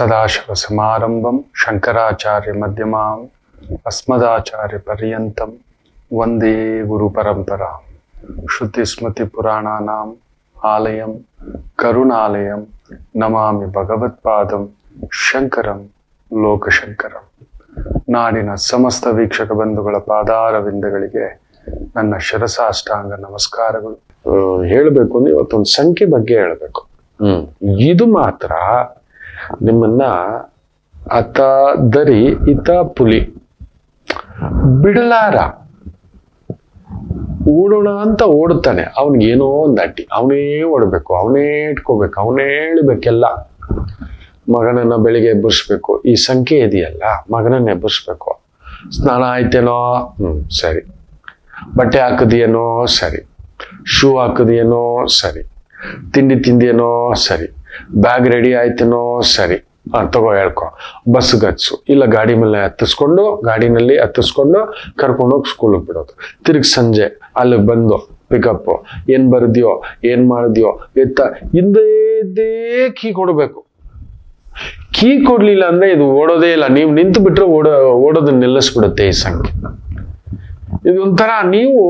ಸದಾಶಿವ ಸಮಾರಂಭಂ ಶಂಕರಾಚಾರ್ಯ ಮಧ್ಯಮಾಂ ಅಸ್ಮದಾಚಾರ್ಯ ಪರ್ಯಂತಂ ವಂದೇ ಗುರು ಪರಂಪರಾ ಶ್ರುತಿ ಸ್ಮೃತಿ ಪುರಾಣಾನಾಂ ಆಲಯಂ ಕರುಣಾಲಯಂ ನಮಾಮಿ ಭಗವತ್ಪಾದಂ ಶಂಕರಂ ಲೋಕಶಂಕರಂ. ನಾಡಿನ ಸಮಸ್ತ ವೀಕ್ಷಕ ಬಂಧುಗಳ ಪಾದಾರವಿಂದಗಳಿಗೆ ನನ್ನ ಶಿರಸಾಷ್ಟಾಂಗ ನಮಸ್ಕಾರಗಳು. ಹೇಳಬೇಕು ಅಂದ್ರೆ ಇವತ್ತೊಂದು ಸಂಖ್ಯೆ ಬಗ್ಗೆ ಹೇಳಬೇಕು. ಇದು ಮಾತ್ರ ನಿಮ್ಮನ್ನ ಅತ ದರಿ, ಇತ ಪುಲಿ. ಬಿಡಲಾರ. ಓಡೋಣ ಅಂತ ಓಡುತ್ತಾನೆ. ಅವನಿಗೆ ಏನೋ ಒಂದು ಅಟ್ಟಿ ಅವನೇ ಓಡಬೇಕು, ಅವನೇ ಇಟ್ಕೋಬೇಕು, ಅವನೇ ಹೇಳ್ಬೇಕೆಲ್ಲ ಮಗನನ್ನ ಬೆಳಿಗ್ಗೆ ಎಬ್ಬರಿಸ್ಬೇಕು ಈ ಸಂಖ್ಯೆ ಇದೆಯಲ್ಲ, ಮಗನನ್ನ ಎಬ್ಬರಿಸ್ಬೇಕು ಸ್ನಾನ ಆಯ್ತೇನೋ? ಹ್ಮ್, ಸರಿ. ಬಟ್ಟೆ ಹಾಕಿದೆಯೇನೋ? ಸರಿ. ಶೂ ಹಾಕಿದೆಯೇನೋ? ಸರಿ. ತಿಂಡಿ ತಿಂದಿಯೇನೋ? ಸರಿ. ಬ್ಯಾಗ್ ರೆಡಿ ಆಯ್ತೇನೋ? ಸರಿ. ತಗೋ, ಹೇಳ್ಕೊ. ಬಸ್ಗೆ ಹಚ್ಚು ಇಲ್ಲ, ಗಾಡಿ ಮೇಲೆ ಹತ್ತಿಸ್ಕೊಂಡು, ಗಾಡಿನಲ್ಲಿ ಹತ್ತಿಸ್ಕೊಂಡು ಕರ್ಕೊಂಡೋಗಿ ಸ್ಕೂಲಿಗೆ ಬಿಡೋದು. ತಿರ್ಗಿ ಸಂಜೆ ಅಲ್ಲಿ ಬಂದು ಪಿಕಪ್ ಏನು ಬರ್ದ್ಯೋ, ಏನು ಮಾಡಿದ್ಯೋ, ಎತ್ತ, ಹಿಂದೆ ಇದ್ದೇ ಕೀ ಕೊಡಬೇಕು. ಕೀ ಕೊಡಲಿಲ್ಲ ಅಂದರೆ ಇದು ಓಡೋದೇ ಇಲ್ಲ. ನೀವು ನಿಂತು ಬಿಟ್ಟರೆ ಓಡೋ ಓಡೋದನ್ನ ನಿಲ್ಲಿಸ್ಬಿಡುತ್ತೆ ಈ ಸಂಖ್ಯೆ. ಇದೊಂಥರ ನೀವು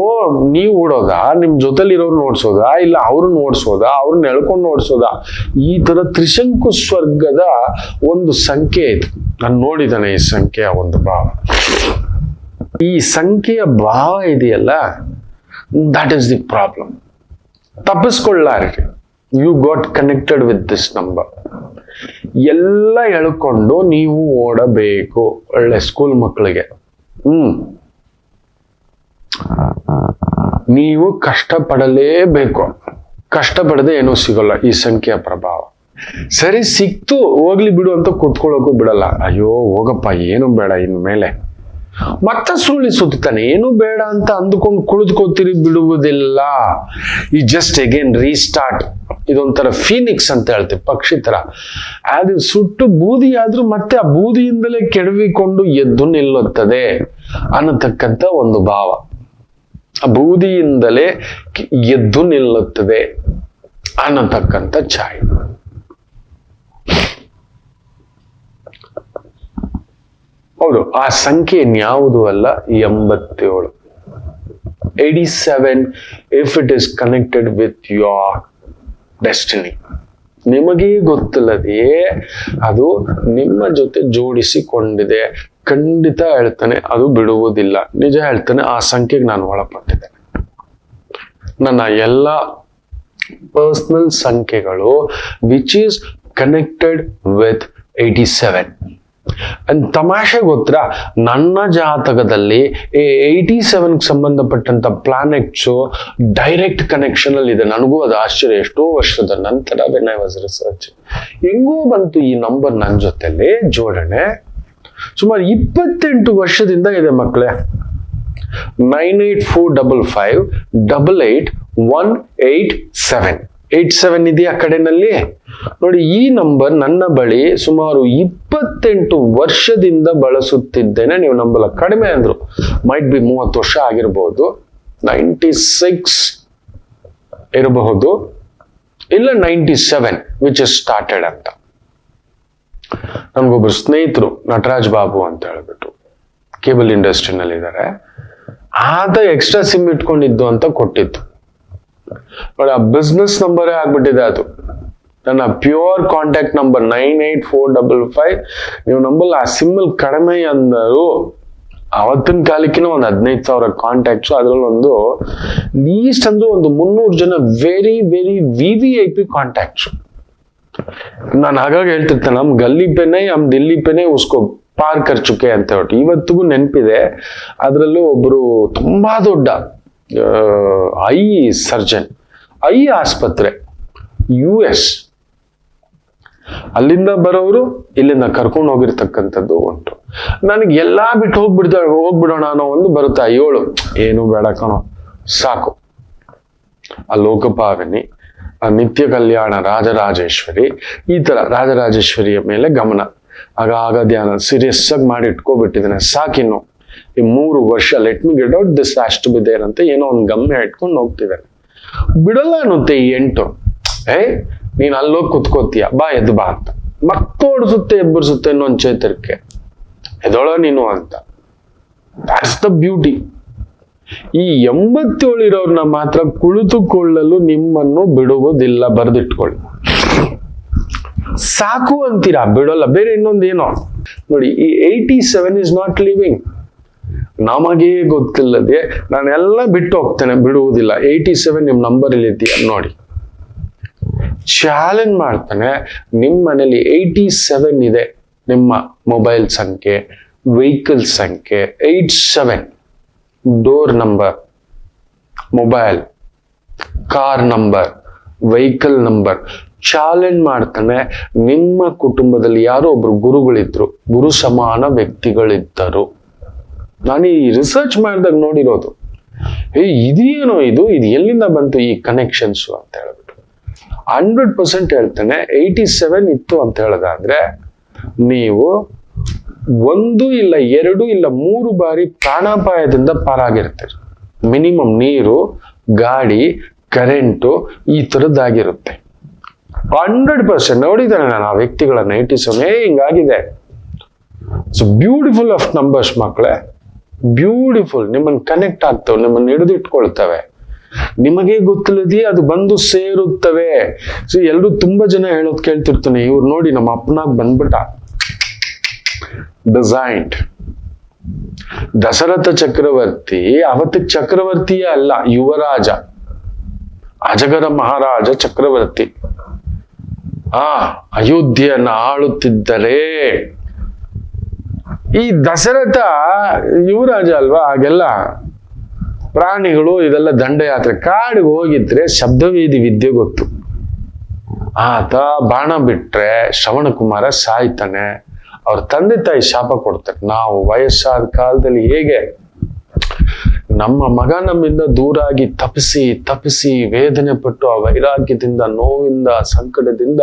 ನೀವು ಓಡೋದಾ? ನಿಮ್ ಜೊತೆಲಿ ಇರೋರ್ನ ಓಡಿಸೋದಾ ಇಲ್ಲ ಅವ್ರನ್ನ ಓಡಿಸೋದಾ? ಅವ್ರನ್ನ ಎಳ್ಕೊಂಡು ಓಡಿಸೋದಾ? ಈ ತರ ತ್ರಿಶಂಕು ಸ್ವರ್ಗದ ಒಂದು ಸಂಖ್ಯೆ ಇದು. ನಾನು ನೋಡಿದ್ದಾನೆ ಈ ಸಂಖ್ಯೆಯ ಒಂದು ಭಾವ. ಈ ಸಂಖ್ಯೆಯ ಭಾವ ಇದೆಯಲ್ಲ? That is the problem ತಪ್ಪಿಸ್ಕೊಳ್ಳಾರ್ರಿ you got connected with this number ಎಲ್ಲ ಎಳ್ಕೊಂಡು ನೀವು ಓಡಬೇಕು. ಒಳ್ಳೆ ಸ್ಕೂಲ್ ಮಕ್ಕಳಿಗೆ. ಹ್ಮ್. ನೀವು ಕಷ್ಟಪಡಲೇಬೇಕು. ಕಷ್ಟಪಡದೆ ಏನೂ ಸಿಗೋಲ್ಲ ಈ ಸಂಖ್ಯೆಯ ಪ್ರಭಾವ. ಸರಿ, ಸಿಕ್ತು, ಹೋಗ್ಲಿ ಬಿಡು ಅಂತ ಕೂತ್ಕೊಳ್ಳೋಕು ಬಿಡಲ್ಲ. ಅಯ್ಯೋ, ಹೋಗಪ್ಪ, ಏನು ಬೇಡ ಇನ್ನು ಮೇಲೆ. ಮತ್ತೆ ಸುಳ್ಳಿ ಸುತ್ತಾನೆ ಏನು ಬೇಡ ಅಂತ ಅಂದುಕೊಂಡು ಕುಳಿತುಕೋತೀರಿ ಬಿಡುವುದಿಲ್ಲ. ಈ ಜಸ್ಟ್ ಅಗೇನ್ ರೀಸ್ಟಾರ್ಟ್ ಇದೊಂಥರ ಫೀನಿಕ್ಸ್ ಅಂತ ಹೇಳ್ತೀವಿ, ಪಕ್ಷಿ ತರ ಅದು ಸುಟ್ಟು ಬೂದಿ ಆದ್ರೂ ಮತ್ತೆ ಆ ಬೂದಿಯಿಂದಲೇ ಕೆಡವಿಕೊಂಡು ಎದ್ದು ನಿಲ್ಲುತ್ತದೆ ಅನ್ನತಕ್ಕಂಥ ಒಂದು ಭಾವ. ಬೂದಿಯಿಂದಲೇ ಎದ್ದು ನಿಲ್ಲುತ್ತದೆ ಅನ್ನತಕ್ಕಂಥ ಛಾಯ್. ಹೌದು, ಆ ಸಂಖ್ಯೆ ಇನ್ಯಾವುದು ಅಲ್ಲ? ಎಂಬತ್ತೇಳು. Eighty seven if it is connected with your destiny ನಿಮಗೇ ಗೊತ್ತಿಲ್ಲದೆಯೇ ಅದು ನಿಮ್ಮ ಜೊತೆ ಜೋಡಿಸಿಕೊಂಡಿದೆ. ಖಂಡಿತ ಹೇಳ್ತಾನೆ, ಅದು ಬಿಡುವುದಿಲ್ಲ. ನಿಜ ಹೇಳ್ತಾನೆ, ಆ ಸಂಖ್ಯೆಗೆ ನಾನು ಒಳಪಟ್ಟಿದ್ದೇನೆ. ನನ್ನ ಎಲ್ಲ ಪರ್ಸನಲ್ ಸಂಖ್ಯೆಗಳು which is connected with eighty seven ತಮಾಷೆ ಗೊತ್ತಾ? ನನ್ನ ಜಾತಕದಲ್ಲಿ ಏಯ್ಟಿ ಸೆವೆನ್ಗೆ ಸಂಬಂಧಪಟ್ಟಂತ ಪ್ಲಾನೆಟ್ಸು ಡೈರೆಕ್ಟ್ ಕನೆಕ್ಷನ್ ಅಲ್ಲಿ ಇದೆ. ನನಗೂ ಅದು ಆಶ್ಚರ್ಯ. ಎಷ್ಟೋ ವರ್ಷದ ನಂತರ ವೆನ್ ಐ ವಾಸ್ ರಿಸರ್ಚ್ ಹೆಂಗೋ ಬಂತು ಈ ನಂಬರ್ ನನ್ನ ಜೊತೆಲಿ ಜೋಡಣೆ. ಸುಮಾರು ಇಪ್ಪತ್ತೆಂಟು ವರ್ಷದಿಂದ ಇದೆ ಮಕ್ಕಳೇ nine eight four double five double eight one eight seven eight seven ಇದೆಯಾ ಕಡೆನಲ್ಲಿ? ನೋಡಿ, ಈ ನಂಬರ್ ನನ್ನ ಬಳಿ ಸುಮಾರು ಇಪ್ಪತ್ತೆಂಟು ವರ್ಷದಿಂದ ಬಳಸುತ್ತಿದ್ದೇನೆ. ನೀವು ನಂಬಲ್ಲ, ಕಡಿಮೆ ಅಂದ್ರು. ಮೈಟ್ ಬಿ ಮೂವತ್ತು ವರ್ಷ ಆಗಿರಬಹುದು ನೈಂಟಿ ಸಿಕ್ಸ್ ಇರಬಹುದು. ಇಲ್ಲ ninety seven which is started ಅಂತ. ನಮ್ಗೊಬ್ರು ಸ್ನೇಹಿತರು, ನಟರಾಜ್ ಬಾಬು ಅಂತ ಹೇಳ್ಬಿಟ್ಟು ಕೇಬಲ್ ಇಂಡಸ್ಟ್ರಿನಲ್ಲಿ ಇದ್ದಾರೆ ಆತ ಎಕ್ಸ್ಟ್ರಾ ಸಿಮ್ ಇಟ್ಕೊಂಡಿದ್ದು ಅಂತ ಕೊಟ್ಟಿತ್ತು ನೋಡಿ, ಆ ಬಿಸ್ನೆಸ್ ನಂಬರೇ ಆಗ್ಬಿಟ್ಟಿದೆ ಅದು. ನನ್ನ pure contact number nine eight four double five ನೀವು ನಂಬಲ್ಲ, ಆ ಸಿಮ್ಮಲ್ಲಿ ಕಡಿಮೆ ಅಂದರು ಅವತ್ತಿನ ಕಾಲಕ್ಕಿನ ಒಂದು ಹದಿನೈದು ಸಾವಿರ ಕಾಂಟ್ಯಾಕ್ಟ್ಸು ಅದರಲ್ಲಿ ಒಂದು ಲೀಸ್ಟ್ ಅಂದ್ರೆ ಒಂದು ಮುನ್ನೂರು ಜನ very very V V I P contacts ನಾನು ಹಾಗಾಗಿ ಹೇಳ್ತಿರ್ತೇನೆ, ನಮ್ ಗಲ್ಲಿ ಪೆನೆ ನಮ್ ದಿಲ್ಲಿ ಪೆನೆ ಉಸ್ಕೋ ಪಾರ್ ಖರ್ಚುಕೆ ಅಂತ ಹೇಳ್ಬಿಟ್ಟು. ಇವತ್ತಿಗೂ ನೆನಪಿದೆ, ಅದರಲ್ಲೂ ಒಬ್ಬರು ತುಂಬಾ ದೊಡ್ಡ ಐ ಸರ್ಜನ್ ಐ ಆಸ್ಪತ್ರೆ, ಯು ಎಸ್. ಅಲ್ಲಿಂದ ಬರೋರು ಇಲ್ಲಿಂದ ಕರ್ಕೊಂಡು ಹೋಗಿರ್ತಕ್ಕಂಥದ್ದು ಉಂಟು. ನನಗೆ ಎಲ್ಲಾ ಬಿಟ್ಟು ಹೋಗ್ಬಿಡ್ದ, ಹೋಗ್ಬಿಡೋಣ ಅನ್ನೋ ಒಂದು ಬರುತ್ತಾ. ಏಳು ಏನು ಬೇಡ ಕಣೋ, ಸಾಕು. ಆ ಲೋಕಪಾವನಿ, ಆ ನಿತ್ಯ ಕಲ್ಯಾಣ, ರಾಜರಾಜೇಶ್ವರಿ, ಈ ತರ ರಾಜರಾಜೇಶ್ವರಿಯ ಮೇಲೆ ಗಮನ. ಆಗ ಆಗ ಧ್ಯಾನ ಸೀರಿಯಸ್ ಆಗಿ ಮಾಡಿ ಇಟ್ಕೊಬಿಟ್ಟಿದ್ದೇನೆ. ಸಾಕಿನ್ನು ಈ ಮೂರು ವರ್ಷ let me get out this ಅಷ್ಟು ಬಿದ್ದೇನಂತ ಏನೋ ಒಂದು ಗಮನ ಇಟ್ಕೊಂಡು ಹೋಗ್ತಿದ್ದಾರೆ ಬಿಡಲ್ಲ ಅನ್ನುತ್ತೆ ಈ ಎಂಟು. ಏ, ನೀನ್ ಅಲ್ಲೋಗಿ ಕುತ್ಕೋತೀಯ, ಬಾ ಎದ್ದು ಬಾ ಅಂತ. ಮತ್ತೋಡಿಸುತ್ತೆ ಎಬ್ಬರಿಸುತ್ತೆ ಅನ್ನೋ ಚೇತರಿಕೆ. ಎದೊಳ ನೀನು ಅಂತ. ದಾಟ್ಸ್ ದ ಬ್ಯೂಟಿ ಈ ಎಂಬತ್ತೇಳು ಇರೋರ್ನ ಮಾತ್ರ ಕುಳಿತುಕೊಳ್ಳಲು ನಿಮ್ಮನ್ನು ಬಿಡುವುದಿಲ್ಲ, ಬರೆದಿಟ್ಕೊಳ್ಳಿ. ಸಾಕು ಅಂತೀರಾ? ಬಿಡೋಲ್ಲ. ಬೇರೆ ಇನ್ನೊಂದೇನೋ. ನೋಡಿ, ಈ eighty seven is not living ನಮಗೆ ಗೊತ್ತಿಲ್ಲದೆ ನಾನೆಲ್ಲ ಬಿಟ್ಟು ಹೋಗ್ತೇನೆ, ಬಿಡುವುದಿಲ್ಲ. ಏಯ್ಟಿ ಸೆವೆನ್ ನಿಮ್ಮ ನಂಬರ್ ಇದೆಯಾ? ನೋಡಿ. ಚಾಲೆಂಜ್ ಮಾಡ್ತಾನೆ ನಿಮ್ಮ ಮನೇಲಿ ಏಯ್ಟಿ ಸೆವೆನ್ ಇದೆ ನಿಮ್ಮ ಮೊಬೈಲ್ ಸಂಖ್ಯೆ ವೆಹಿಕಲ್ ಸಂಖ್ಯೆ eight seven door number mobile car number vehicle number challenge ಮಾಡ್ತಾನೆ, ನಿಮ್ಮ ಕುಟುಂಬದಲ್ಲಿ ಯಾರೋ ಒಬ್ರು ಗುರುಗಳಿದ್ರು, ಗುರು ಸಮಾನ ವ್ಯಕ್ತಿಗಳಿದ್ದರು. ನಾನು ಈ ರಿಸರ್ಚ್ ಮಾಡಿದಾಗ ನೋಡಿರೋದು. ಏ, ಇದೇನೋ ಇದು? ಇದು ಎಲ್ಲಿಂದ ಬಂತು ಈ ಕನೆಕ್ಷನ್ಸು ಅಂತ ಹೇಳ್ಬಿಟ್ಟು. ಹಂಡ್ರೆಡ್ ಪರ್ಸೆಂಟ್ ಹೇಳ್ತೇನೆ ಏಯ್ಟಿ ಸೆವೆನ್ ಇತ್ತು ಅಂತ ಹೇಳೋದಾದ್ರೆ, ನೀವು ಒಂದು ಇಲ್ಲ ಎರಡು ಇಲ್ಲ ಮೂರು ಬಾರಿ ಪ್ರಾಣಾಪಾಯದಿಂದ ಪಾರಾಗಿರ್ತೀರಿ. ಮಿನಿಮಮ್ ನೀರು, ಗಾಡಿ ಕರೆಂಟು ಈ ಥರದ್ದಾಗಿರುತ್ತೆ. ಹಂಡ್ರೆಡ್ ಪರ್ಸೆಂಟ್ ನೋಡಿದ್ದೇನೆ ನಾನು ಆ ವ್ಯಕ್ತಿಗಳನ್ನ ಏಯ್ಟಿ ಸೆವೆನ್ ಹಿಂಗಾಗಿದೆ. ಸೊ ಬ್ಯೂಟಿಫುಲ್ ಆಫ್ ನಂಬರ್ಸ್ ಮಕ್ಕಳೇ. ಬ್ಯೂಟಿಫುಲ್ ನಿಮ್ಮನ್ನು ಕನೆಕ್ಟ್ ಆಗ್ತವೆ ನಿಮ್ಮನ್ನು ಹಿಡಿದಿಟ್ಕೊಳ್ತವೆ. ನಿಮಗೆ ಗೊತ್ತಿಲ್ಲದಿ ಅದು ಬಂದು ಸೇರುತ್ತವೆ. ಸೊ ಎಲ್ಲರೂ ತುಂಬಾ ಜನ ಹೇಳೋದು ಕೇಳ್ತಿರ್ತಾನೆ. ಇವ್ರು ನೋಡಿ ನಮ್ಮ ಅಪ್ಪನಾಗ್ ಬಂದ್ಬಿಟ್ಟ. ಡಿಸೈನ್ಡ್ ದಶರಥ ಚಕ್ರವರ್ತಿ ಅವತ್ತಿಗೆ ಚಕ್ರವರ್ತಿಯೇ ಅಲ್ಲ, ಯುವರಾಜ. ಅಜಗರ ಮಹಾರಾಜ ಚಕ್ರವರ್ತಿ. ಆ, ಅಯೋಧ್ಯೆಯನ್ನ ಆಳುತ್ತಿದ್ದರೆ ಈ ದಶರಥ ಯುವರಾಜ ಅಲ್ವಾ? ಹಾಗೆಲ್ಲ ಪ್ರಾಣಿಗಳು, ಇದೆಲ್ಲ ದಂಡಯಾತ್ರೆ. ಕಾಡಿಗೆ ಹೋಗಿದ್ರೆ ಶಬ್ದವೇದಿ ವಿದ್ಯೆ ಗೊತ್ತು. ಆತ ಬಾಣ ಬಿಟ್ರೆ ಶ್ರವಣಕುಮಾರ ಸಾಯ್ತಾನೆ. ಅವ್ರ ತಂದೆ ತಾಯಿ ಶಾಪ ಕೊಡ್ತಾರೆ. ನಾವು ವಯಸ್ಸಾದ ಕಾಲದಲ್ಲಿ ಹೇಗೆ ನಮ್ಮ ಮಗ ನಮ್ಮಿಂದ ದೂರಾಗಿ ತಪಿಸಿ ತಪಿಸಿ ವೇದನೆ ಪಟ್ಟು ಆ ವೈರಾಗ್ಯದಿಂದ, ನೋವಿಂದ, ಸಂಕಟದಿಂದ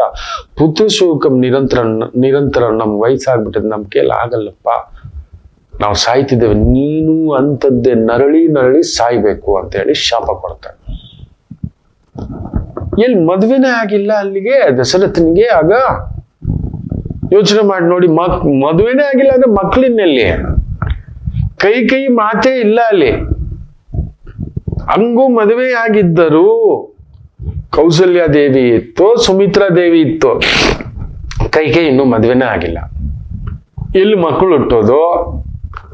ಪುತ್ರಶೋಕಂ ನಿರಂತರ ನಿರಂತರ ನಮ್ ವಯಸ್ಸಾಗ್ಬಿಟ್ಟದ್ ನಮ್ ಕೈಲಿ ಆಗಲ್ಲಪ್ಪ. ನಾವು ಸಾಯ್ತಿದ್ದೇವೆ. ನೀನು ಅಂತದ್ದೇ ನರಳಿ ನರಳಿ ಸಾಯ್ಬೇಕು ಅಂತ ಹೇಳಿ ಶಾಪ ಕೊಡ್ತಾರೆ. ಎಲ್ಲಿ ಮದ್ವೆನೇ ಆಗಿಲ್ಲ ಅಲ್ಲಿಗೆ, ದಶರಥನಿಗೆ, ಆಗ ಯೋಚನೆ ಮಾಡಿ ನೋಡಿ ಮಕ್ ಮದುವೆನೇ ಆಗಿಲ್ಲ ಅಂದ್ರೆ ಮಕ್ಕಳಿನಲ್ಲಿ ಕೈ ಕೈ ಮಾತೇ ಇಲ್ಲ ಅಲ್ಲಿ. ಹಂಗೂ ಮದುವೆ ಆಗಿದ್ದರು ಕೌಸಲ್ಯ ದೇವಿ ಇತ್ತು, ಸುಮಿತ್ರಾ ದೇವಿ ಇತ್ತು ಕೈ ಕೈ ಇನ್ನೂ ಮದುವೆನೇ ಆಗಿಲ್ಲ. ಇಲ್ಲಿ ಮಕ್ಕಳು ಹುಟ್ಟೋದು,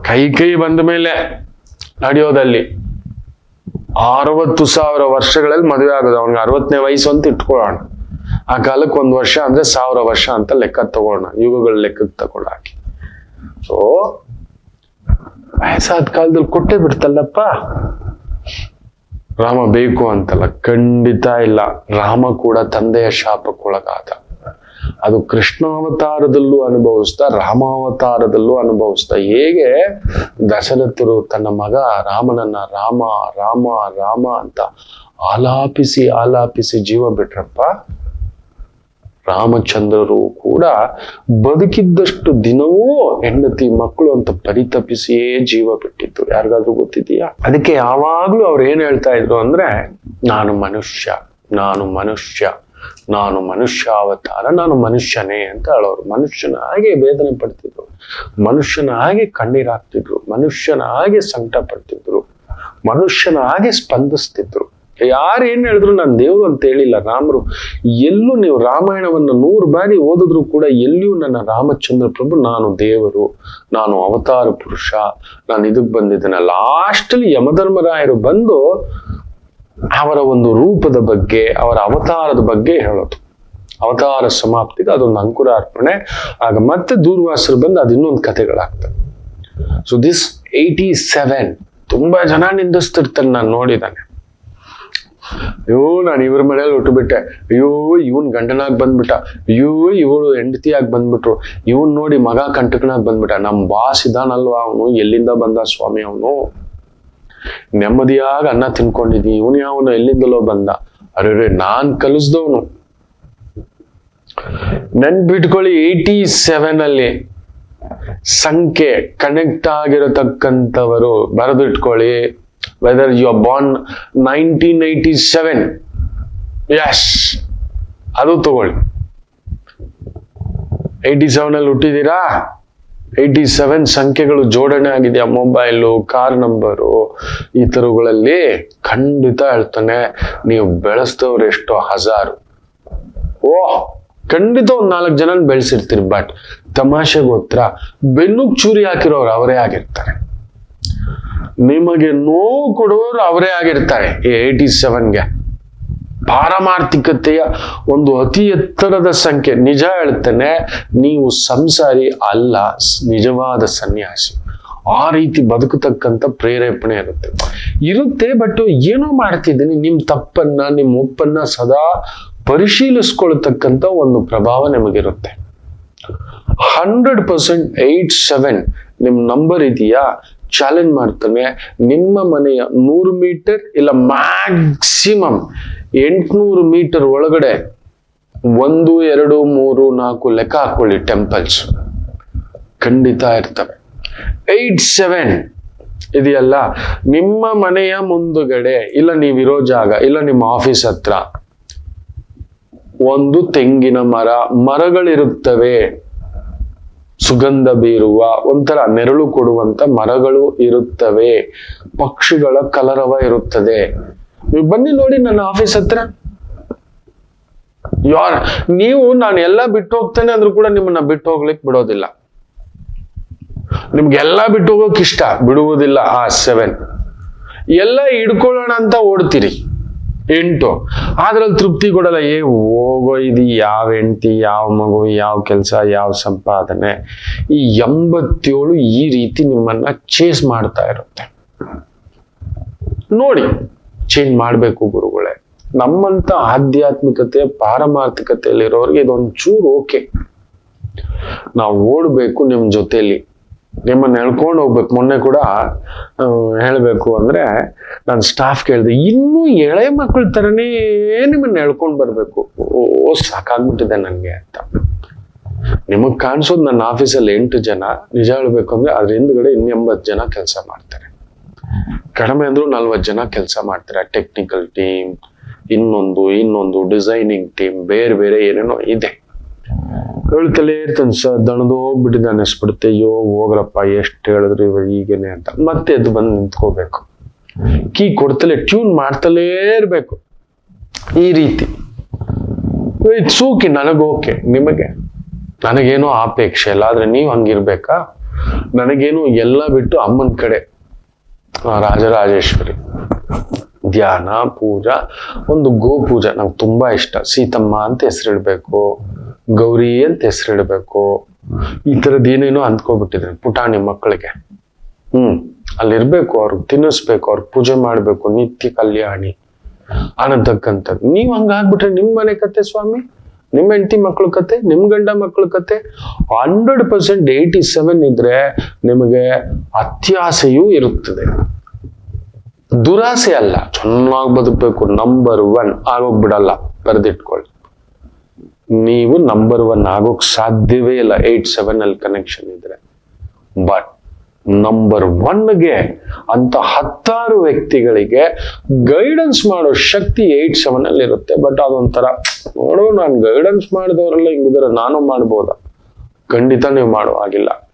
ಕೈ ಕೈ ಬಂದ ಮೇಲೆ ನಡೆಯೋದಲ್ಲಿ ಅರವತ್ತು ಸಾವಿರ ವರ್ಷಗಳಲ್ಲಿ ಮದುವೆ ಆಗೋದು. ಅವ್ನಿಗೆ ಅರವತ್ತನೇ ವಯಸ್ಸು ಅಂತ ಇಟ್ಕೊಳ್ಳೋಣ. ಆ ಕಾಲಕ್ಕೆ ಒಂದು ವರ್ಷ ಅಂದ್ರೆ ಸಾವಿರ ವರ್ಷ ಅಂತ ಲೆಕ್ಕ ತಗೋಣ ಯುಗಗಳ ಲೆಕ್ಕಕ್ಕೆ ತಗೊಳಾಕಿ ಸೊ ವಯಸ್ಸಾದ ಕಾಲದಲ್ಲಿ ಕೊಟ್ಟೆ ಬಿಡ್ತಲ್ಲಪ್ಪ. ರಾಮ ಬೇಕು ಅಂತಲ್ಲ, ಖಂಡಿತ ಇಲ್ಲ. ರಾಮ ಕೂಡ ತಂದೆಯ ಶಾಪಕ್ಕೊಳಗಾದ. ಅದು ಕೃಷ್ಣಾವತಾರದಲ್ಲೂ ಅನುಭವಿಸ್ತಾ ರಾಮಾವತಾರದಲ್ಲೂ ಅನುಭವಿಸ್ತಾ ಹೇಗೆ? ದಶರಥರು ತನ್ನ ಮಗ ರಾಮನನ್ನ ರಾಮ ರಾಮ ರಾಮ ಅಂತ ಆಲಾಪಿಸಿ ಆಲಾಪಿಸಿ ಜೀವ ಬಿಟ್ರಪ್ಪ, ರಾಮಚಂದ್ರರು ಕೂಡ ಬದುಕಿದ್ದಷ್ಟು ದಿನವೂ ಹೆಂಡತಿ ಮಕ್ಕಳು ಅಂತ ಪರಿತಪಿಸಿಯೇ ಜೀವ ಬಿಟ್ಟಿತ್ತು. ಯಾರಿಗಾದ್ರೂ ಗೊತ್ತಿದೆಯಾ? ಅದಕ್ಕೆ ಯಾವಾಗ್ಲೂ ಅವ್ರು ಏನ್ ಹೇಳ್ತಾ ಇದ್ರು ಅಂದ್ರೆ, ನಾನು ಮನುಷ್ಯ ನಾನು ಮನುಷ್ಯ ನಾನು ಮನುಷ್ಯ ಅವತಾರ, ನಾನು ಮನುಷ್ಯನೇ ಅಂತ ಹೇಳೋರು. ಮನುಷ್ಯನ ಹಾಗೆ ವೇದನೆ ಪಡ್ತಿದ್ರು. ಮನುಷ್ಯನ ಹಾಗೆ ಕಣ್ಣೀರಾಗ್ತಿದ್ರು ಮನುಷ್ಯನ ಹಾಗೆ ಸಂಕಟ ಪಡ್ತಿದ್ರು. ಮನುಷ್ಯನ ಹಾಗೆ ಸ್ಪಂದಿಸ್ತಿದ್ರು. ಯಾರು ಏನ್ ಹೇಳಿದ್ರು ನಾನು ದೇವ್ರು ಅಂತ ಹೇಳಿಲ್ಲ, ರಾಮರು. ಎಲ್ಲೂ ನೀವು ರಾಮಾಯಣವನ್ನು ನೂರು ಬಾರಿ ಓದಿದ್ರು ಕೂಡ ಎಲ್ಲಿಯೂ ನನ್ನ ರಾಮಚಂದ್ರ ಪ್ರಭು ನಾನು ದೇವರು, ನಾನು ಅವತಾರ ಪುರುಷ, ನಾನು ಇದಕ್ ಬಂದಿದ್ದೇನೆ. ಲಾಸ್ಟ್ ಅಲ್ಲಿ ಯಮಧರ್ಮರಾಯರು ಬಂದು ಅವರ ಒಂದು ರೂಪದ ಬಗ್ಗೆ, ಅವರ ಅವತಾರದ ಬಗ್ಗೆ ಹೇಳೋದು. ಅವತಾರ ಸಮಾಪ್ತಿಗೆ ಅದೊಂದು ಅಂಕುರಾರ್ಪಣೆ ಆಗ ಮತ್ತೆ ದೂರ್ವಾಸರು ಬಂದು ಅದು ಇನ್ನೊಂದು ಕಥೆಗಳಾಗ್ತವೆ. ಸೊ ದಿಸ್ ಏಯ್ಟಿ ಸೆವೆನ್ ತುಂಬಾ ಜನ ನಿಂದಿಸ್ತಿರ್ತಾರೆ ನಾನು ನೋಡಿದ್ದಾನೆ ಅಯ್ಯೋ, ನಾನು ಇವ್ರ ಮನೇಲಿ ಹುಟ್ಟುಬಿಟ್ಟೆ. ಅಯ್ಯೋ, ಇವನ್ ಗಂಡನಾಗ್ ಬಂದ್ಬಿಟ್ಟ. ಅಯ್ಯೋ, ಇವಳು ಹೆಂಡತಿಯಾಗಿ ಬಂದ್ಬಿಟ್ರು. ಇವನ್ ನೋಡಿ ಮಗ ಕಂಟಕನಾಗ್ ಬಂದ್ಬಿಟ್ಟ. ನಮ್ ಬಾಸ್ ಇದಾನಲ್ವಾ ಅವನು? ಎಲ್ಲಿಂದ ಬಂದ ಸ್ವಾಮಿ ಅವನು? ನೆಮ್ಮದಿಯಾಗಿ ಅನ್ನ ತಿನ್ಕೊಂಡಿದ್ದಿ ಇವನು ಯಾವನು ಎಲ್ಲಿಂದಲೋ ಬಂದ. ಅರೆ ನಾನ್ ಕಲಿಸ್ದವನು. ನೆನ್ಪಿಟ್ಕೊಳ್ಳಿ, ಏಯ್ಟಿ ಸೆವೆನ್ ಅಲ್ಲಿ ಸಂಖ್ಯೆ ಕನೆಕ್ಟ್ ಆಗಿರತಕ್ಕಂಥವರು ಬರೆದಿಟ್ಕೊಳ್ಳಿ. Whether you are born nineteen eighty seven yes ಅದು ತಗೊಳ್ಳಿ. ಏಯ್ಟಿ ಸೆವೆನ್ ಅಲ್ಲಿ ಹುಟ್ಟಿದೀರಾ ಏಯ್ಟಿ ಸೆವೆನ್ ಸಂಖ್ಯೆಗಳು ಜೋಡಣೆ ಆಗಿದೆಯಾ? ಮೊಬೈಲು, ಕಾರ್ ನಂಬರು ಈ ಥರಗಳಲ್ಲಿ ಖಂಡಿತ ಹೇಳ್ತಾನೆ, ನೀವು ಬೆಳೆಸ್ತವ್ರು ಎಷ್ಟೋ ಹಜಾರು. ಓ, ಖಂಡಿತ ಒಂದ್ ನಾಲ್ಕು ಜನ ಬೆಳೆಸಿರ್ತೀರಿ ಬಟ್ ತಮಾಷೆಗೋತ್ರ ಬೆನ್ನು ಚೂರಿ ಹಾಕಿರೋರು ಅವರೇ ಆಗಿರ್ತಾರೆ. ನಿಮಗೆ ನೋವು ಕೊಡುವವರು ಅವರೇ ಆಗಿರ್ತಾರೆ. ಏಯ್ಟಿ ಸೆವೆನ್ಗೆ ಪಾರಮಾರ್ಥಿಕತೆಯ ಒಂದು ಅತಿ ಎತ್ತರದ ಸಂಖ್ಯೆ. ನಿಜ ಹೇಳ್ತೇನೆ, ನೀವು ಸಂಸಾರಿ ಅಲ್ಲ, ನಿಜವಾದ ಸನ್ಯಾಸಿ. ಆ ರೀತಿ ಬದುಕತಕ್ಕಂಥ ಪ್ರೇರೇಪಣೆ ಇರುತ್ತೆ. ಇರುತ್ತೆ ಬಟ್ ಏನೋ ಮಾಡ್ತಿದ್ದೀನಿ, ನಿಮ್ ತಪ್ಪನ್ನ ನಿಮ್ಮ ಒಪ್ಪನ್ನ ಸದಾ ಪರಿಶೀಲಿಸ್ಕೊಳ್ತಕ್ಕಂಥ ಒಂದು ಪ್ರಭಾವ ನಿಮಗಿರುತ್ತೆ. ಹಂಡ್ರೆಡ್ ಪರ್ಸೆಂಟ್ ಏಟ್ ಸೆವೆನ್ ನಿಮ್ ನಂಬರ್ ಇದೆಯಾ? ಚಾಲೆಂಜ್ ಮಾಡ್ತಾನೆ, ನಿಮ್ಮ ಮನೆಯ ನೂರು ಮೀಟರ್ ಇಲ್ಲ ಮ್ಯಾಕ್ಸಿಮಮ್ ಎಂಟುನೂರು ಮೀಟರ್ ಒಳಗಡೆ ಒಂದು, ಎರಡು, ಮೂರು, ನಾಲ್ಕು ಲೆಕ್ಕ ಹಾಕೊಳ್ಳಿ ಟೆಂಪಲ್ಸ್ ಖಂಡಿತ ಇರ್ತವೆ. ಏಟ್ ಸೆವೆನ್ ಇದೆಯಲ್ಲ, ನಿಮ್ಮ ಮನೆಯ ಮುಂದುಗಡೆ, ಇಲ್ಲ ನೀವಿರೋ ಜಾಗ, ಇಲ್ಲ ನಿಮ್ಮ ಆಫೀಸ್ ಹತ್ರ, ಒಂದು ತೆಂಗಿನ ಮರ, ಮರಗಳಿರುತ್ತವೆ. ಸುಗಂಧ ಬೀರುವ ಒಂಥರ ನೆರಳು ಕೊಡುವಂತ ಮರಗಳು ಇರುತ್ತವೆ. ಪಕ್ಷಿಗಳ ಕಲರವ ಇರುತ್ತದೆ. ನೀವು ಬನ್ನಿ ನೋಡಿ ನನ್ನ ಆಫೀಸ್ ಹತ್ರ. ಯಾರ್, ನೀವು, ನಾನು ಎಲ್ಲ ಬಿಟ್ಟು ಹೋಗ್ತೇನೆ ಅಂದ್ರೂ ಕೂಡ ನಿಮ್ಮನ್ನ ಬಿಟ್ಟು ಹೋಗ್ಲಿಕ್ಕೆ ಬಿಡೋದಿಲ್ಲ. ನಿಮ್ಗೆಲ್ಲ ಬಿಟ್ಟು ಹೋಗೋಕ್ ಇಷ್ಟ. ಬಿಡುವುದಿಲ್ಲ ಆ ಸೆವೆನ್ ಎಲ್ಲ ಹಿಡ್ಕೊಳ್ಳೋಣ ಅಂತ ಓಡ್ತೀರಿ. ಎಂಟು. ಅದ್ರಲ್ಲಿ ತೃಪ್ತಿ ಕೊಡಲ್ಲ, ಏ, ಹೋಗೋ ಇದು ಯಾವ ಹೆಂಡತಿ, ಯಾವ ಮಗು, ಯಾವ ಕೆಲಸ, ಯಾವ ಸಂಪಾದನೆ. ಈ ಎಂಬತ್ತೇಳು ಈ ರೀತಿ ನಿಮ್ಮನ್ನ ಚೇಸ್ ಮಾಡ್ತಾ ಇರುತ್ತೆ. ನೋಡಿ ಚೇಂಜ್ ಮಾಡಬೇಕು ಗುರುಗಳೇ. ನಮ್ಮಂತ ಆಧ್ಯಾತ್ಮಿಕತೆ, ಪಾರಮಾರ್ಥಿಕತೆಯಲ್ಲಿರೋರಿಗೆ ಇದೊಂದು ಚೂರು ಓಕೆ ನಾವು ಓಡಬೇಕು ನಿಮ್ಮ ಜೊತೆಲಿ. ನಿಮ್ಮನ್ನ ಎಳ್ಕೊಂಡು ಹೋಗ್ಬೇಕು. ಮೊನ್ನೆ ಕೂಡ ಹೇಳಬೇಕು ಅಂದ್ರೆ, ನಾನು ಸ್ಟಾಫ್ ಕೇಳಿದೆ, ಇನ್ನೂ ಎಳೆ ಮಕ್ಕಳ ತರನೇ ನಿಮ್ಮನ್ನ ಎಳ್ಕೊಂಡು ಬರ್ಬೇಕು. ಓ ಸಾಕಾಗ್ಬಿಟ್ಟಿದೆ ನನಗೆ ಅಂತ. ನಿಮಗ್ ಕಾಣಿಸೋದು ನನ್ನ ಆಫೀಸಲ್ಲಿ ಎಂಟು ಜನ. ನಿಜ ಹೇಳ್ಬೇಕು ಅಂದ್ರೆ, ಅದ್ರ ಹಿಂದ್ಗಡೆ ಇನ್ನು ಎಂಬತ್ತು ಜನ ಕೆಲಸ ಮಾಡ್ತಾರೆ. ಕಡಿಮೆ ಅಂದ್ರೂ ನಲ್ವತ್ತು ಜನ ಕೆಲಸ ಮಾಡ್ತಾರೆ. ಟೆಕ್ನಿಕಲ್ ಟೀಮ್ ಇನ್ನೊಂದು ಇನ್ನೊಂದು ಡಿಸೈನಿಂಗ್ ಟೀಮ್ ಬೇರೆ ಬೇರೆ ಏನೇನೋ ಇದೆ. ಹೇಳ್ತಲೇ ಇರ್ತಾನೆ ಸರ್. ದಣದು ಹೋಗ್ಬಿಟ್ಟಿದೆ ಅನ್ನಿಸ್ಬಿಡುತ್ತೆ. ಅಯ್ಯೋ, ಹೋಗ್ರಪ್ಪ, ಎಷ್ಟು ಹೇಳಿದ್ರು ಇವ ಹೀಗೇನೆ ಅಂತ. ಮತ್ತೆ ಎದ್ದು ಬಂದು ನಿಂತ್ಕೋಬೇಕು. ಕೀ ಕೊಡ್ತಲೇ, ಟ್ಯೂನ್ ಮಾಡ್ತಲೇ ಇರಬೇಕು. ಈ ರೀತಿ. ಸೂಕಿ ನನಗೋಕೆ ನಿಮಗೆ? ನನಗೇನೋ ಆಪೇಕ್ಷೆ ಇಲ್ಲ. ಆದ್ರೆ ನೀವು ಹಂಗಿರ್ಬೇಕಾ? ನನಗೇನು ಎಲ್ಲ ಬಿಟ್ಟು ಅಮ್ಮನ ಕಡೆ. ರಾಜರಾಜೇಶ್ವರಿ. ಧ್ಯಾನ, ಪೂಜಾ, ಒಂದು ಗೋ ಪೂಜಾ ನಂಗೆ ತುಂಬಾ ಇಷ್ಟ. ಸೀತಮ್ಮ ಅಂತ ಹೆಸರಿಡ್ಬೇಕು. ಗೌರಿ ಅಂತ ಹೆಸರಿಡ್ಬೇಕು ಈ ಥರದ್ದು ಏನೇನೋ ಅಂದ್ಕೊಬಿಟ್ಟಿದ್ರೆ ಪುಟಾಣಿ ಮಕ್ಕಳಿಗೆ. ಹ್ಮ್, ಅಲ್ಲಿರ್ಬೇಕು, ಅವ್ರಿಗೆ ತಿನ್ನಿಸ್ಬೇಕು, ಅವ್ರಿಗೆ ಪೂಜೆ ಮಾಡ್ಬೇಕು, ನಿತ್ಯ ಕಲ್ಯಾಣಿ ಅನ್ನತಕ್ಕಂಥದ್ದು ನೀವ್ ಹಂಗಾಗ್ಬಿಟ್ರೆ ನಿಮ್ ಮನೆ ಕತೆ ಸ್ವಾಮಿ? ನಿಮ್ಮ ಹೆಂಡತಿ ಮಕ್ಳ ಕತೆ, ನಿಮ್ ಗಂಡ ಮಕ್ಳ ಕತೆ? ಹಂಡ್ರೆಡ್ ಪರ್ಸೆಂಟ್ ಏಯ್ಟಿ ಸೆವೆನ್ ಇದ್ರೆ ನಿಮಗೆ ಅತ್ಯಾಸೆಯೂ ಇರುತ್ತದೆ. ದುರಾಸೆ ಅಲ್ಲ. ಚೆನ್ನಾಗಿ ಬದುಕಬೇಕು ನಂಬರ್ ಒನ್ ಆಗೋಗ್ಬಿಡಲ್ಲ ಬರೆದಿಟ್ಕೊಳ್ಳಿ ನೀವು ನಂಬರ್ ಒನ್ ಆಗೋಕ್ ಸಾಧ್ಯವೇ ಇಲ್ಲ. ಏಟ್ ಸೆವೆನ್ ಅಲ್ಲಿ ಕನೆಕ್ಷನ್ ಇದ್ರೆ. ಬಟ್ ನಂಬರ್ ಒನ್ಗೆ ಅಂತ ಹತ್ತಾರು ವ್ಯಕ್ತಿಗಳಿಗೆ ಗೈಡೆನ್ಸ್ ಮಾಡೋ ಶಕ್ತಿ ಏಟ್ ಸೆವೆನ್ ಅಲ್ಲಿ ಇರುತ್ತೆ. ಬಟ್ ಅದೊಂಥರ, ನೋಡು, ನಾನು ಗೈಡೆನ್ಸ್ ಮಾಡಿದವರೆಲ್ಲ ಹಿಂಗಿದ್ರೆ ನಾನು ಮಾಡ್ಬೋದಾ? ಖಂಡಿತ ನೀವು ಮಾಡೋ ಹಾಗಿಲ್ಲ.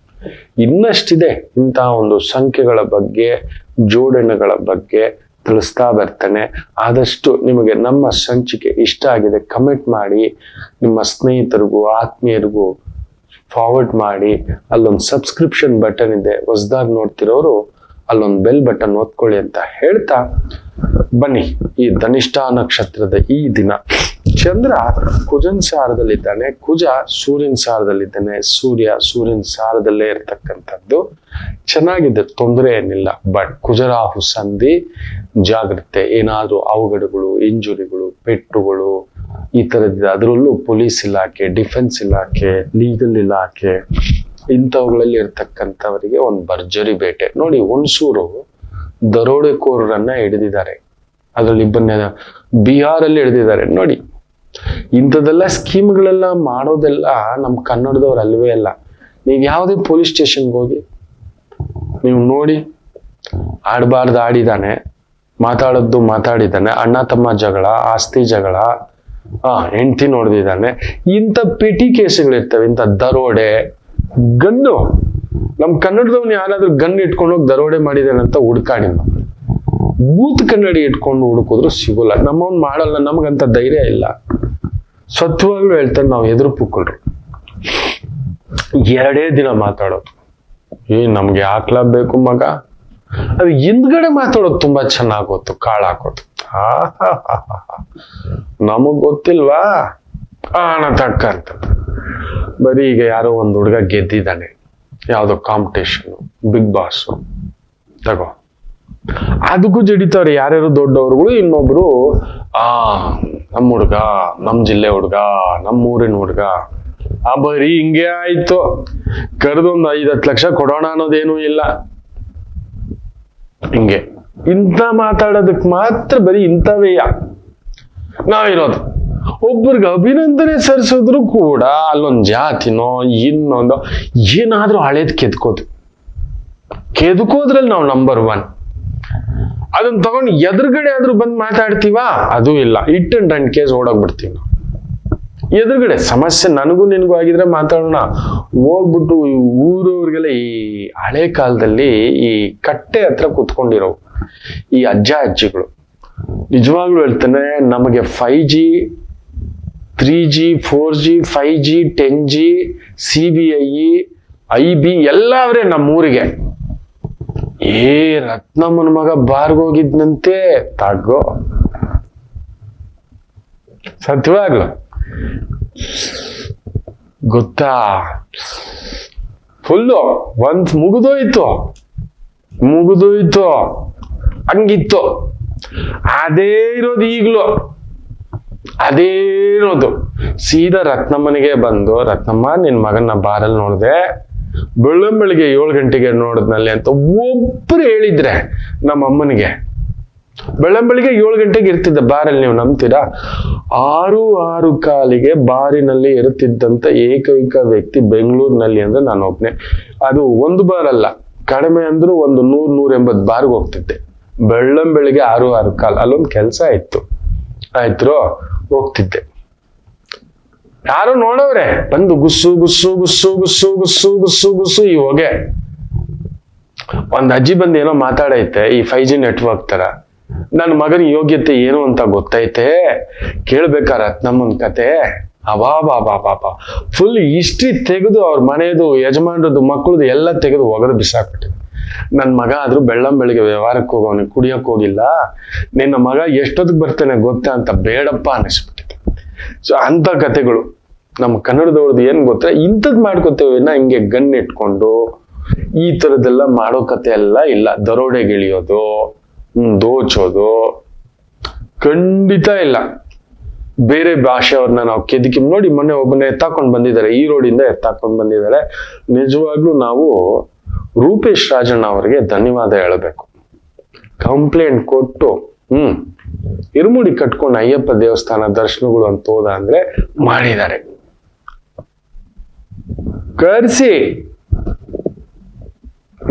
ಇನ್ನಷ್ಟಿದೆ ಇಂತಹ ಒಂದು ಸಂಖ್ಯೆಗಳ ಬಗ್ಗೆ, ಜೋಡಣೆಗಳ ಬಗ್ಗೆ ತಿಳಿಸ್ತಾ ಬರ್ತೇನೆ. ಆದಷ್ಟು ನಿಮಗೆ ನಮ್ಮ ಸಂಚಿಕೆ ಇಷ್ಟ ಆಗಿದೆ, ಕಮೆಂಟ್ ಮಾಡಿ, ನಿಮ್ಮ ಸ್ನೇಹಿತರಿಗೂ, ಆತ್ಮೀಯರಿಗೂ ಫಾರ್ವರ್ಡ್ ಮಾಡಿ. ಅಲ್ಲೊಂದು ಸಬ್ಸ್ಕ್ರಿಪ್ಷನ್ ಬಟನ್ ಇದೆ, ಹೊಸದಾಗಿ ನೋಡ್ತಿರೋರು ಅಲ್ಲೊಂದು ಬೆಲ್ ಬಟನ್ ಓದ್ಕೊಳ್ಳಿ ಅಂತ ಹೇಳ್ತಾ ಬನ್ನಿ ಈ ಧನಿಷ್ಠ ನಕ್ಷತ್ರದ ಈ ದಿನ. ಚಂದ್ರ ಕುಜನ್ ಸಾರದಲ್ಲಿದ್ದಾನೆ, ಕುಜ ಸೂರ್ಯನ ಸಾರದಲ್ಲಿದ್ದಾನೆ, ಸೂರ್ಯ ಸೂರ್ಯನ ಸಾರದಲ್ಲೇ ಇರ್ತಕ್ಕಂಥದ್ದು. ಚೆನ್ನಾಗಿದೆ, ತೊಂದರೆ ಏನಿಲ್ಲ, ಬಟ್ ಕುಜರಾಹು ಸಂಧಿ, ಜಾಗ್ರತೆ, ಏನಾದ್ರೂ ಅವಘಡಗಳು, ಇಂಜುರಿಗಳು, ಪೆಟ್ಟುಗಳು, ಈ ತರದಿದೆ ಅದರಲ್ಲೂ ಪೊಲೀಸ್ ಇಲಾಖೆ, ಡಿಫೆನ್ಸ್ ಇಲಾಖೆ, ಲೀಗಲ್ ಇಲಾಖೆ, ಇಂಥವುಗಳಲ್ಲಿ ಇರ್ತಕ್ಕಂಥವರಿಗೆ ಒಂದು ಭರ್ಜರಿ ಬೇಟೆ. ನೋಡಿ, ಹುಣಸೂರು ದರೋಡೆಕೋರರನ್ನ ಹಿಡಿದಿದ್ದಾರೆ. ಅದರಲ್ಲಿ ಇಬ್ಬರನ್ನ ಬಿಹಾರಲ್ಲಿ ಹಿಡಿದಿದ್ದಾರೆ. ನೋಡಿ ಇಂಥದ್ದೆಲ್ಲ ಸ್ಕೀಮ್ಗಳೆಲ್ಲ ಮಾಡೋದೆಲ್ಲ ನಮ್ಮ ಕನ್ನಡದವ್ರು ಅಲ್ವೇ ಅಲ್ಲ. ನೀವು ಯಾವುದೇ ಪೊಲೀಸ್ ಸ್ಟೇಷನ್ಗೆ ಹೋಗಿ, ನೀವು ನೋಡಿ, ಆಡಬಾರ್ದು ಆಡಿದ್ದಾನೆ ಮಾತಾಡೋದು ಮಾತಾಡಿದ್ದಾನೆ, ಅಣ್ಣ ತಮ್ಮ ಜಗಳ, ಆಸ್ತಿ ಜಗಳ, ಆ, ಹೆಂಡತಿ ನೋಡ್ದಿದ್ದಾನೆ, ಇಂಥ ಪೆಟಿ ಕೇಸುಗಳಿರ್ತವೆ, ಇಂಥ ದರೋಡೆ, ಗನ್ನು. ನಮ್ಮ ಕನ್ನಡದವ್ನು ಯಾರಾದರೂ ಗನ್ ಇಟ್ಕೊಂಡು ಹೋಗಿ ದರೋಡೆ ಮಾಡಿದಾನೆ ಅಂತ ಹುಡ್ಕಾಡಿ ಬೂತ್ ಕನ್ನಡಿ ಇಟ್ಕೊಂಡು ಹುಡುಕಿದ್ರು ಸಿಗೋಲ್ಲ. ನಮ್ಮವ್ನು ಮಾಡಲ್ಲ, ನಮಗಂತ ಧೈರ್ಯ ಇಲ್ಲ. ಸತ್ವಾಗ್ಲೂ ಹೇಳ್ತಾರೆ ನಾವು ಎದುರು ಪುಕ್ಕೊಳ್ರು ಎರಡೇ ದಿನ ಮಾತಾಡೋದು. ಏ, ನಮ್ಗೆ ಬೇಕು ಮಗ. ಅದು ಹಿಂದ್ಗಡೆ ಮಾತಾಡೋದು ತುಂಬಾ ಚೆನ್ನಾಗ್ ಗೊತ್ತು, ಕಾಳು ಹಾಕೋದು. ನಮಗ್ ಗೊತ್ತಿಲ್ವಾ? ಆಣ ತಕ್ಕ ಅಂತ. ಬರೀ ಈಗ ಯಾರೋ ಒಂದು ಹುಡುಗ ಗೆದ್ದಿದ್ದಾನೆ. ಯಾವ್ದೋ ಕಾಂಪಿಟೇಷನ್ ಬಿಗ್ ಬಾಸ್ ತಗೋ. ಅದಕ್ಕೂ ಜಡಿತಾರೆ. ಯಾರ್ಯಾರು ದೊಡ್ಡವ್ರುಗಳು, ಇನ್ನೊಬ್ರು, ಆ ನಮ್ಮ ಹುಡ್ಗ, ನಮ್ ಜಿಲ್ಲೆ ಹುಡ್ಗ ನಮ್ಮ ಊರಿನ ಹುಡ್ಗ. ಆ, ಬರೀ ಹಿಂಗೆ ಆಯ್ತು. ಕರೆದೊಂದು ಐದ್ ಹತ್ತು ಲಕ್ಷ ಕೊಡೋಣ ಅನ್ನೋದೇನು ಇಲ್ಲ. ಹಿಂಗೆ. ಇಂಥ ಮಾತಾಡೋದಕ್ ಮಾತ್ರ ಬರೀ ಇಂಥವೇಯ ನಾವಿರೋದು ಒಬ್ಬರಿಗೆ ಅಭಿನಂದನೆ ಸರಿಸಿದ್ರು ಕೂಡ ಅಲ್ಲೊಂದ್ ಜಾತಿನೋ, ಇನ್ನೊಂದು, ಏನಾದ್ರೂ ಹಳೇದ್ ಕೆದ್ಕೋದು. ಕೆದ್ಕೋದ್ರಲ್ಲಿ ನಾವು ನಂಬರ್ ಒನ್ ಅದನ್ನ ತಗೊಂಡು ಎದುರುಗಡೆ ಆದ್ರೂ ಬಂದು ಮಾತಾಡ್ತೀವಾ? ಅದು ಇಲ್ಲ. ಇಟ್ ಅಂಡ್ ರನ್ ಕೇಸ್ ಓಡೋಗ್ಬಿಡ್ತೀವಿ ನಾವು. ಎದುರುಗಡೆ ಸಮಸ್ಯೆ ನನಗೂ ನಿನಗೂ ಆಗಿದ್ರೆ ಮಾತಾಡೋಣ. ಹೋಗ್ಬಿಟ್ಟು ಊರವ್ರಿಗೆಲ್ಲ ಈ ಹಳೆ ಕಾಲದಲ್ಲಿ ಈ ಕಟ್ಟೆ ಹತ್ರ ಕುತ್ಕೊಂಡಿರೋ ಈ ಅಜ್ಜ ಅಜ್ಜಿಗಳು. ನಿಜವಾಗ್ಲೂ ಹೇಳ್ತಾನೆ, ನಮಗೆ five G three G four G five G ten G C B I I B ಎಲ್ಲ ಅವರೇ ನಮ್ಮೂರಿಗೆ. ಏ, ರತ್ನಮ್ಮನ ಮಗ ಬಾರ್ಗೋಗಿದ್ನಂತೆ ತಗೋ. ಸತ್ಯವಾಗ್ಲು. ಗೊತ್ತಾ? ಫುಲ್ಲು ಒಂದ್ ಮುಗಿದೋಯ್ತು. ಮುಗಿದೋಯ್ತು. ಹಂಗಿತ್ತು. ಅದೇ ಇರೋದು ಈಗಲೂ. ಅದೇ ಇರೋದು. ಸೀದಾ ರತ್ನಮ್ಮನಿಗೆ ಬಂದು, ರತ್ನಮ್ಮ, ನಿನ್ ಮಗನ ಬಾರಲ್ಲಿ ನೋಡ್ದೆ. ಬೆಳ್ಳಂಬೆಳಿಗ್ಗೆ ಏಳು ಗಂಟೆಗೆ ನೋಡಿದ್ನಲ್ಲಿ ಅಂತ ಒಬ್ರು ಹೇಳಿದ್ರೆ ನಮ್ಮ ಅಮ್ಮನಿಗೆ. ಬೆಳ್ಳಂಬೆಳಿಗ್ಗೆ ಏಳು ಗಂಟೆಗೆ ಇರ್ತಿದ್ದ ಬಾರಲ್ಲಿ ನೀವು ನಂಬ್ತೀರಾ? ಆರು ಆರು ಕಾಲಿಗೆ ಬಾರಿನಲ್ಲಿ ಇರುತ್ತಿದ್ದಂತ ಏಕೈಕ ವ್ಯಕ್ತಿ ಬೆಂಗಳೂರಿನಲ್ಲಿ ಅಂದ್ರೆ ನಾನು ಒಬ್ನೇ. ಅದು ಒಂದು ಬಾರ್ ಕಡಿಮೆ ಅಂದ್ರೂ ಒಂದು ನೂರ್, ನೂರ ಎಂಬತ್ ಬಾರ್ಗೆ ಹೋಗ್ತಿದ್ದೆ. ಬೆಳ್ಳಂಬೆಳಿಗ್ಗೆ ಆರು ಆರು ಕಾಲ್ ಅಲ್ಲೊಂದು ಕೆಲಸ ಇತ್ತು. ಆಯ್ತು ಹೋಗ್ತಿದ್ದೆ. ಯಾರು ನೋಡವ್ರೆ? ಬಂದು ಗುಸ್ಸು ಗುಸ್ಸು ಗುಸ್ಸು ಗುಸ್ಸು ಗುಸ್ಸು ಗುಸ್ಸು ಗುಸ್ಸು, ಈ ಹೊಗೆ. ಒಂದ್ ಅಜ್ಜಿ ಬಂದು ಏನೋ ಮಾತಾಡೈತೆ, ಈ ಫೈವ್ ಜಿ ನೆಟ್ವರ್ಕ್ ತರ. ನನ್ನ ಮಗನ ಯೋಗ್ಯತೆ ಏನು ಅಂತ ಗೊತ್ತೈತೆ? ಕೇಳ್ಬೇಕಾರ ನಮ್ಮನ್ ಕತೆ? ಅಬಾ, ಬಾ ಬಾ ಬಾ ಫುಲ್ ಹಿಸ್ಟ್ರಿ ತೆಗೆದು ಅವ್ರ ಮನೆಯದು ಯಜಮಾನ್ರದ್ದು ಮಕ್ಕಳದು ಎಲ್ಲ ತೆಗೆದು ಒಗದು ಬಿಸಾಕ್ಬಿಟ್ಟಿದೆ ನನ್ನ ಮಗ ಆದ್ರೂ ಬೆಳ್ಳಂ ಬೆಳಿಗ್ಗೆ ವ್ಯವಹಾರಕ್ಕೆ ಹೋಗೋನು ಕುಡಿಯಕ್ ಹೋಗಿಲ್ಲ. ನಿನ್ನ ಮಗ ಎಷ್ಟೊತ್ತಿಗೆ ಬರ್ತಾನೆ ಗೊತ್ತಾ ಅಂತ ಬೇಡಪ್ಪ ಅನಿಸ್ಬಿಟ್ಟಿದೆ ಸೊ ಅಂತ ಕಥೆಗಳು ನಮ್ಮ ಕನ್ನಡದವ್ರದ್ದು ಏನ್ ಗೊತ್ತಾ? ಇಂಥದ್ದು ಮಾಡ್ಕೋತೇವೆ ಹಿಂಗೆ ಗನ್ ಇಟ್ಕೊಂಡು ಈ ತರದೆಲ್ಲ ಮಾಡೋ ಕತೆ ಎಲ್ಲ ಇಲ್ಲ. ದರೋಡೆಗಿಳಿಯೋದು ದೋಚೋದು ಖಂಡಿತ ಇಲ್ಲ. ಬೇರೆ ಭಾಷೆಯವ್ರನ್ನ ನಾವು ಕೆದಕಿ ನೋಡಿ ಮೊನ್ನೆ ಒಬ್ಬನ ಎತ್ತಾಕೊಂಡು ಬಂದಿದ್ದಾರೆ. ಈ ರೋಡಿಂದ ಎತ್ತಾಕೊಂಡ್ ಬಂದಿದ್ದಾರೆ. ನಿಜವಾಗ್ಲೂ ನಾವು ರೂಪೇಶ್ ರಾಜಣ್ಣ ಅವರಿಗೆ ಧನ್ಯವಾದ ಹೇಳಬೇಕು. ಕಂಪ್ಲೇಂಟ್ ಕೊಟ್ಟು, ಹ್ಮ್ ಇರುಮುಡಿ ಕಟ್ಕೊಂಡು ಅಯ್ಯಪ್ಪ ದೇವಸ್ಥಾನ ದರ್ಶನಗಳು ಅಂತ ಹೋದ ಅಂದ್ರೆ ಮಾಡಿದ್ದಾರೆ. ಕರ್ಸಿ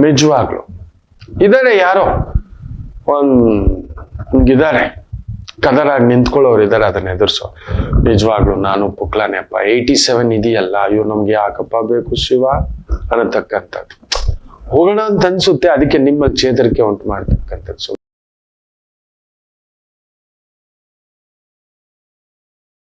ನಿಜವಾಗ್ಲು. ಇದಾರೆ ಯಾರೋ? ಒಂದ್ ಇದಾರೆ ಕದರಾಗಿ ನಿಂತ್ಕೊಳ್ಳೋರು ಇದ್ದಾರೆ ಅದನ್ನ ಎದುರಿಸೋ. ನಿಜವಾಗ್ಲು ನಾನು ಪುಕ್ಲಾನೆಪ್ಪ ಏಯ್ಟಿ ಸೆವೆನ್ ಇದೆಯಲ್ಲ, ಅಯ್ಯೋ ನಮ್ಗೆ ಯಾಕಪ್ಪ ಬೇಕು ಶಿವ ಅನ್ನತಕ್ಕಂಥದ್ದು. ಹೋಗೋಣ ಅಂತ ಅನ್ಸುತ್ತೆ, ಅದಕ್ಕೆ ನಿಮ್ಮ ಚೇತರಿಕೆ ಉಂಟು ಮಾಡ್ತಕ್ಕಂಥದ್ದು.